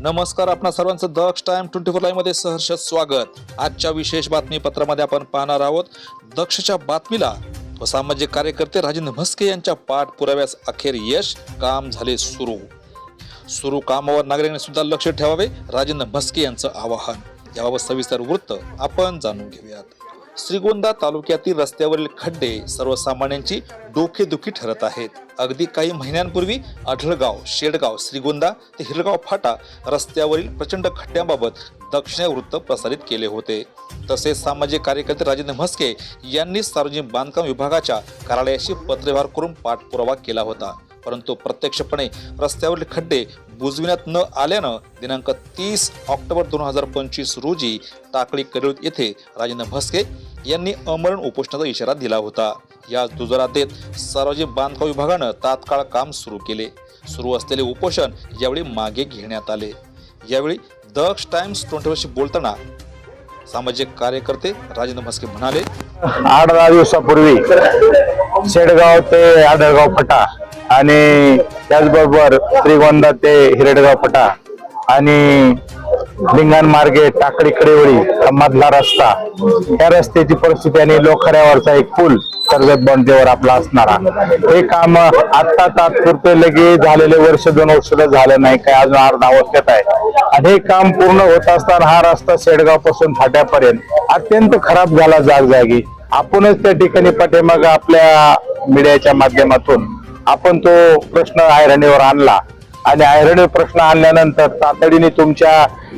नमस्कार आपणा सर्वांचं दक्ष टाइम ट्वेंटी फोर लाईव्हमध्ये सहर्ष स्वागत. आजच्या विशेष बातमीपत्रामध्ये आपण पाहणार आहोत दक्षच्या बातमीला. व सामाजिक कार्यकर्ते राजेंद्र म्हस्के यांच्या पाठपुराव्यास अखेर यश काम झाले सुरू. सुरू कामावर नागरिकांनी सुद्धा लक्ष ठेवावे राजेंद्र म्हस्के यांचं आवाहन. याबाबत सविस्तर वृत्त आपण जाणून घेऊयात. श्रीगोंदा तालुक्यातील रस्त्यावरील खड्डे सर्वसामान्यांची डोकेदुखी ठरत आहेत. अगदी काही महिन्यांपूर्वी अढळगाव शेडगाव श्रीगोंदा ते हिरगाव फाटा रस्त्यावरील प्रचंड खड्ड्यांबाबत दक्षिण वृत्त प्रसारित केले होते. तसेच सामाजिक कार्यकर्ते राजेंद्र म्हस्के यांनी सार्वजनिक बांधकाम विभागाच्या कार्यालयाशी पत्रव्यवहार करून पाठपुरावा केला होता. परंतु प्रत्यक्षपणे रस्त्यावरील खड्डे बुजविण्यात न आल्यानं दिनांक तीस ऑक्टोबर दोन हजार पंचवीस रोजी टाकळी करिळत येथे राजेंद्र म्हस्के यांनी अमरण उपोषणाचा इशारा दिला होता. या दुजोरात देत सार्वजनिक बांधकाम विभागानं तात्काळ काम सुरू केले. सुरू असलेले उपोषण यावेळी मागे घेण्यात आले. यावेळी दक्ष टाइम्स ट्वेंटी बोलताना सामाजिक कार्यकर्ते राजेंद्र म्हस्के म्हणाले आठ दहा दिवसापूर्वी शेडगाव ते आडळगाव फटा आणि त्याचबरोबर श्रीगोंदा ते हिरडगाव पटा आणि लिंगण मार्गे टाकडी कडेवळी मधला रस्ता. या रस्त्याची परिस्थिती आणि लोखऱ्यावरचा एक पूल कर्जत बंदेवर आपला असणारा. हे काम आता तात्पुरते लगे झालेले वर्ष दोन वर्ष झालं नाही काय अजून अर्धा अवस्थेत आहे. आणि हे काम पूर्ण होत असताना हा रस्ता शेडगावपासून फाट्यापर्यंत अत्यंत खराब झाला जागजागी. आपणच त्या ठिकाणी पाठीमाग आपल्या मीडियाच्या माध्यमातून आपण तो प्रश्न आयरणीवर आणला. आणि आयरणी प्रश्न आणल्यानंतर तातडीने तुमच्या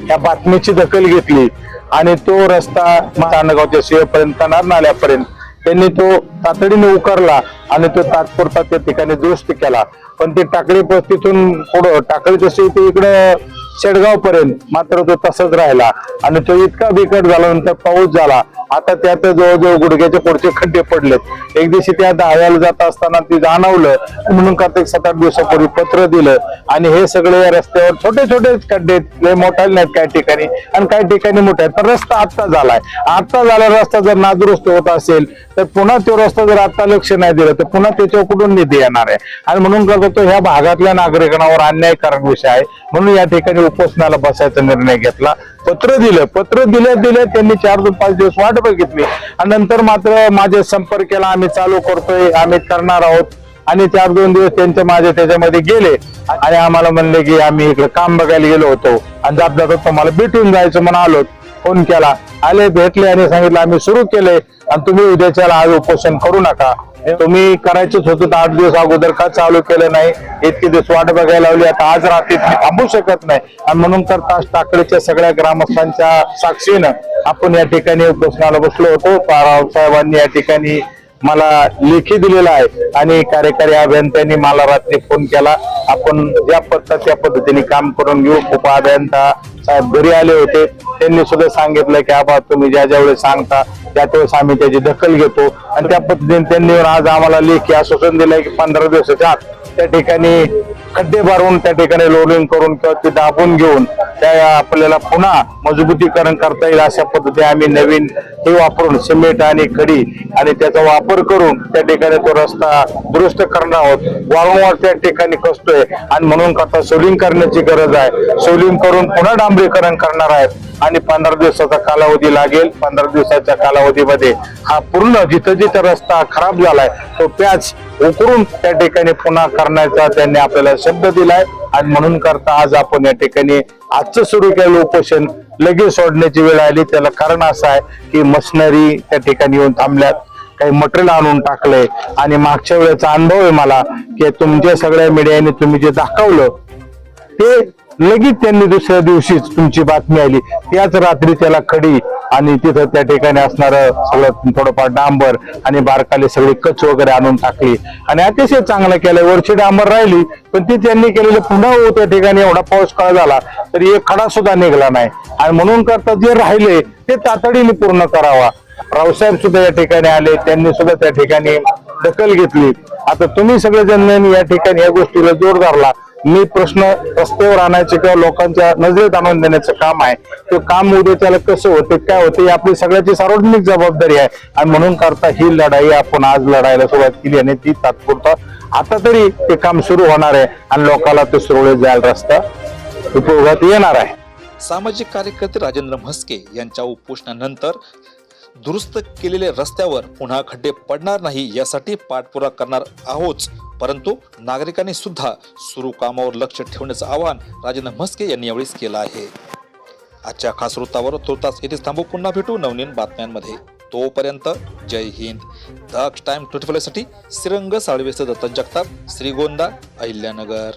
या बातमीची दखल घेतली. आणि तो रस्ता तांडगावच्या शिवेपर्यंत नाल्यापर्यंत त्यांनी तो तातडीने उकारला आणि तो तात्पुरता त्या ठिकाणी दुरुस्त केला. पण ती टाकळी तिथून पुढं टाकळी जशी ते इकडं शेडगाव पर्यंत मात्र तो तसाच राहिला. आणि तो इतका बिकट झाला नंतर पाऊस झाला. आता त्यात जवळजवळ गुडघ्याचे पुढचे खड्डे पडलेत. एक दिवशी त्या दहाव्याला जात असताना ती जाणवलं. म्हणून कार्तिक सात आठ दिवसापूर्वी पत्र दिलं. आणि हे सगळे या रस्त्यावर छोटे छोटे खड्डे आहेत. लय नाहीत काही ठिकाणी. आणि काही ठिकाणी मोठे आहेत. तर रस्ता आत्ता झालाय. आत्ता झाला रस्ता जर नादुरुस्त होत असेल तर पुन्हा तो रस्ता जर आता लक्ष नाही दिलं तर पुन्हा त्याच्यावर कुठून निधी येणार आहे? आणि म्हणून करतो तो ह्या भागातल्या नागरिकांवर अन्यायकारक विषय आहे. म्हणून या ठिकाणी उपोषणाला बसायचा निर्णय घेतला. पत्र दिलं. पत्र दिल्या दिल्या त्यांनी चार ते पाच दिवस वाट बघितली. आणि नंतर मात्र माझे संपर्क केला आम्ही चालू करतोय आम्ही करणार आहोत. आणि चार दोन दिवस त्यांचे माझे त्याच्यामध्ये गेले. आणि आम्हाला म्हणले की आम्ही इकडे काम बघायला गेलो होतो. आणि जात तुम्हाला भेटून जायचं म्हणून आलो. फोन केला. आले भेटले आणि सांगितलं आम्ही सुरू केले आणि तुम्ही उद्याच्याला आज उपोषण करू नका. तुम्ही करायचंच होतं तर आठ दिवस अगोदर का चालू केलं नाही? इतके दिवस वाट बघायला लावली आता आज रात्री थांबू शकत नाही. आणि म्हणून तर तास टाकळीच्या सगळ्या ग्रामस्थांच्या साक्षीनं आपण या ठिकाणी उपोषणाला बसलो होतो. राव साहेबांनी या ठिकाणी मला लेखी दिलेला आहे. आणि कार्यकारी अभियंत्यांनी मला रात्री फोन केला. आपण ज्या पद्धत त्या पद्धतीने काम करून घेऊ. खूप अभियंता साहेब घरी आले होते. त्यांनी सुद्धा सांगितलं की आबा तुम्ही ज्या ज्या वेळेस सांगता त्या वेळेस आम्ही त्याची दखल घेतो. आणि त्या पद्धतीने त्यांनी आज आम्हाला लेखी आश्वासन दिलंय की पंधरा दिवसाच्या आत त्या ठिकाणी खड्डे भरून त्या ठिकाणी लोडिंग करून किंवा ते दाबून घेऊन त्या आपल्याला पुन्हा मजबूतीकरण करता येईल अशा पद्धती आम्ही नवीन हे वापरून सिमेंट आणि खडी आणि त्याचा वापर करून त्या ठिकाणी तो रस्ता दुरुस्त करणार आहोत. वारंवार त्या ठिकाणी कसतोय आणि म्हणून करता सोलिंग करण्याची गरज आहे. सोलिंग करून पुन्हा डांबरीकरण करणार आहेत आणि पंधरा दिवसाचा कालावधी लागेल. पंधरा दिवसाच्या कालावधीमध्ये हा पूर्ण जिथं जिथं रस्ता खराब झालाय तो पॅच उकरून त्या ठिकाणी पुन्हा करण्याचा त्यांनी आपल्याला शब्द दिलाय. आणि म्हणून करता आज आपण या ठिकाणी आजचं सुरू केलेलं उपोषण लगेच सोडण्याची वेळ आली. त्याला कारण असं आहे की मशिनरी त्या ठिकाणी येऊन थांबल्यात. काही मटेरियल आणून टाकलंय. आणि मागच्या वेळेचा अनुभव आहे मला की तुमच्या सगळ्या मीडियाने तुम्ही जे दाखवलं ते लगेच त्यांनी दुसऱ्या दिवशीच तुमची बातमी आली. त्याच रात्री त्याला खडी आणि तिथं त्या ठिकाणी असणारं सगळं थोडंफार डांबर आणि बारकाले सगळी कच वगैरे आणून टाकली. आणि अतिशय चांगलं केलं. वरची डांबर राहिली पण ती त्यांनी केलेलं पुन्हा हो त्या ठिकाणी एवढा पाऊस काळ झाला? तरी एक खडा सुद्धा निघाला नाही. आणि म्हणून करता जे राहिले ते तातडीने पूर्ण करावा. रावसाहेब सुद्धा या ठिकाणी आले. त्यांनी सुद्धा त्या ठिकाणी दखल घेतली. आता तुम्ही सगळेजण या ठिकाणी या गोष्टीला जोर धरला. मी प्रश्न रस्त्यावर आणायचे किंवा लोकांच्या नजरेत आणून देण्याचं काम आहे. ते काम उद्याच्याला कसं होते काय होते ही आपली सगळ्याची सार्वजनिक जबाबदारी आहे. आणि म्हणून करता ही लढाई आपण आज लढायला सुरुवात केली आणि ती तात्पुरता आता तरी ते काम सुरू होणार आहे आणि लोकांना ते सुरळीत जायला रस्ता उपयोगात येणार आहे. सामाजिक कार्यकर्ते राजेंद्र म्हस्के यांच्या उपोषणानंतर दुरुस्त केलेल्या रस्त्यावर पुन्हा खड्डे पडणार नाही यासाठी पाठपुरा करणार आहोत. परंतु नागरिकांनी सुद्धा सुरू कामावर लक्ष ठेवण्याचं आवाहन राजेंद्र म्हस्के यांनी यावेळी केलं आहे. आजच्या खास वृत्तावर तुर्तास येथेच थांबू. पुन्हा भेटू नवनीन बातम्यांमध्ये. तोपर्यंत जय हिंद. दक्ष टाइम ट्वेंटी साठी श्रीरंग साळवेचं दत्तन जगताप श्रीगोंदा अहिल्यानगर.